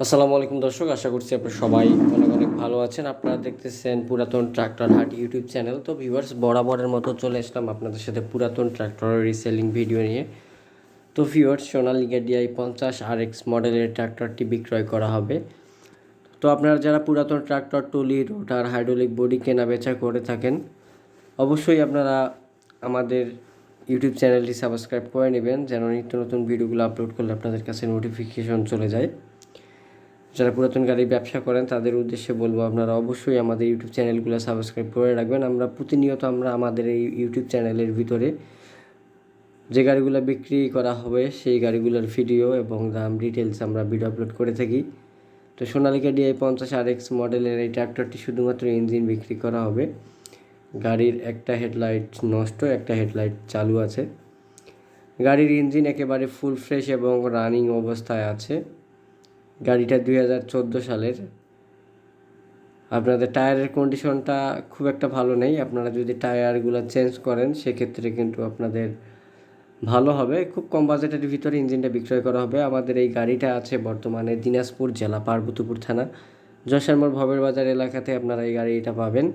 আসসালামু আলাইকুম দর্শক, আশা করছি আপনারা সবাই অনেক অনেক ভালো আছেন। আপনারা দেখতেছেন পুরাতন ট্রাক্টর হাট ইউটিউব চ্যানেল। তো ভিউয়ার্স বরাবরের মতো চলে আসলাম আপনাদের সাথে পুরাতন ট্রাক্টরের রিসেলিং ভিডিও নিয়ে। তো ভিউয়ার্স সোনালিকা ডিআই পঞ্চাশ আর এক্স মডেলের ট্রাক্টরটি বিক্রয় করা হবে। তো আপনারা যারা পুরাতন tractor, trolley, rotor hydraulic body কেনা বেচা করে থাকেন, অবশ্যই আপনারা আমাদের ইউটিউব চ্যানেলটি সাবস্ক্রাইব করে নেবেন, যেন নিত্য নতুন ভিডিওগুলো আপলোড করলে আপনাদের কাছে নোটিফিকেশন চলে যায়। যারা পুরাতন গাড়ি ব্যবসা করেন, তাদের উদ্দেশ্যে বলব আপনারা অবশ্যই আমাদের ইউটিউব চ্যানেলগুলো সাবস্ক্রাইব করে রাখবেন। আমরা প্রতিনিয়ত আমরা আমাদের এই ইউটিউব চ্যানেলের ভিতরে যে গাড়িগুলো বিক্রি করা হবে, সেই গাড়িগুলোর ভিডিও এবং দাম ডিটেলস আমরা ভিডিও আপলোড করে থাকি। তো সোনালিকা ডিআই পঞ্চাশ আর এক্স মডেলের এই ট্র্যাক্টরটি শুধুমাত্র ইঞ্জিন বিক্রি করা হবে। গাড়ির একটা হেডলাইট নষ্ট, একটা হেডলাইট চালু আছে। গাড়ির ইঞ্জিন একেবারে ফুল ফ্রেশ এবং রানিং অবস্থায় আছে। গাড়িটা দুই হাজার চোদ্দ সালের। আপনাদের টায়ারের কন্ডিশনটা খুব একটা ভালো নেই। আপনারা যদি টায়ারগুলো চেঞ্জ করেন, সেক্ষেত্রে কিন্তু আপনাদের ভালো হবে। খুব কম বাজেটের ভিতরে ইঞ্জিনটা বিক্রয় করা হবে। আমাদের এই গাড়িটা আছে বর্তমানে দিনাজপুর জেলা, পার্বতীপুর থানা। যশোরমোড় ভবের বাজার এলাকাতে আপনারা এই গাড়িটা পাবেন।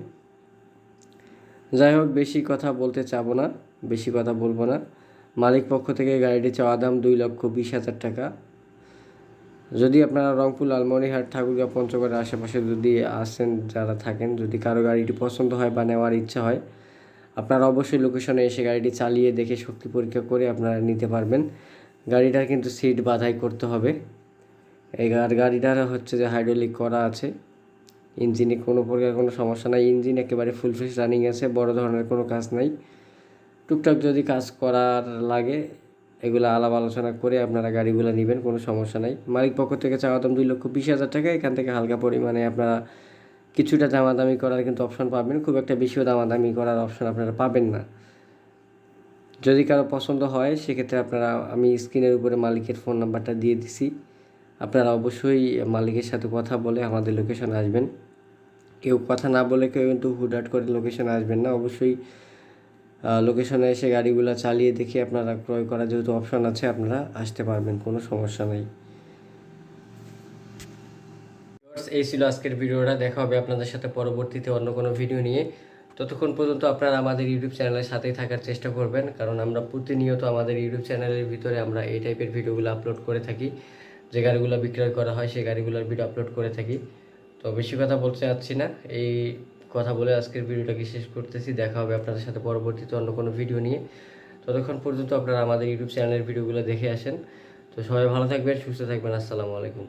যাই হোক, বেশি কথা বলতে চাবো না, বেশি কথা বলব না। মালিক পক্ষ থেকে গাড়িটি চাওয়া দাম দুই লক্ষ বিশ হাজার টাকা। যদি আপনারা রংপুর, লালমনিরহাট ঠাকুরগাঁও পঞ্চগড়ের আশেপাশে যদি আসেন, যারা থাকেন, যদি কারও গাড়িটি পছন্দ হয় বা নেওয়ার ইচ্ছা হয়, আপনারা অবশ্যই লোকেশনে এসে গাড়িটি চালিয়ে দেখে শক্তি পরীক্ষা করে আপনারা নিতে পারবেন। গাড়িটার কিন্তু সিট বাধাই করতে হবে। এই গাড় গাড়িটার হচ্ছে যে হাইড্রোলিক করা আছে। ইঞ্জিনে কোনো প্রকার কোনো সমস্যা নাই। ইঞ্জিন একেবারে ফুল ফ্রেশ রানিং আছে। বড় ধরনের কোনো কাজ নাই। টুকটাক যদি কাজ করার লাগে এগুলো আলাপ আলোচনা করে আপনারা গাড়িগুলো নেবেন, কোনো সমস্যা নাই। মালিক পক্ষ থেকে চাওয়া দাম দুই লক্ষ বিশ হাজার টাকা, এখান থেকে হালকা পরিমাণে আপনারা কিছুটা দামাদামি করার কিন্তু অপশন পাবেন। খুব একটা বেশিও দামাদামি করার অপশন আপনারা পাবেন না। যদি কারও পছন্দ হয়, সেক্ষেত্রে আপনারা, আমি স্ক্রিনের উপরে মালিকের ফোন নাম্বারটা দিয়ে দিছি। আপনারা অবশ্যই মালিকের সাথে কথা বলে আমাদের লোকেশন আসবেন। কেউ কথা না বলে কেউ কিন্তু হুটহাট করে লোকেশন আসবেন না। অবশ্যই লোকেশনে এসে গাড়িগুলো চালিয়ে দেখে আপনারা ক্রয় করার যেহেতু অপশন আছে, আপনারা আসতে পারবেন, কোনো সমস্যা নেই। এই ছিল আজকের ভিডিওটা, দেখা হবে আপনাদের সাথে পরবর্তীতে অন্য কোনো ভিডিও নিয়ে। ততক্ষণ পর্যন্ত আপনারা আমাদের ইউটিউব চ্যানেলের সাথেই থাকার চেষ্টা করবেন, কারণ আমরা প্রতিনিয়ত আমাদের ইউটিউব চ্যানেলের ভিতরে আমরা এই টাইপের ভিডিওগুলো আপলোড করে থাকি। যে গাড়িগুলো বিক্রয় করা হয়, সেই গাড়িগুলোর ভিডিও আপলোড করে থাকি। তো বেশি কথা বলতে চাচ্ছি না। এই কথা বলে আজকের ভিডিওটাকে শেষ করতেছি। দেখা হবে আপনাদের সাথে পরবর্তীতে অন্য কোনো ভিডিও নিয়ে। ততক্ষণ পর্যন্ত আপনারা আমাদের ইউটিউব চ্যানেলের ভিডিওগুলো দেখে আসেন। তো সবাই ভালো থাকবেন, সুস্থ থাকবেন। আসসালামু আলাইকুম।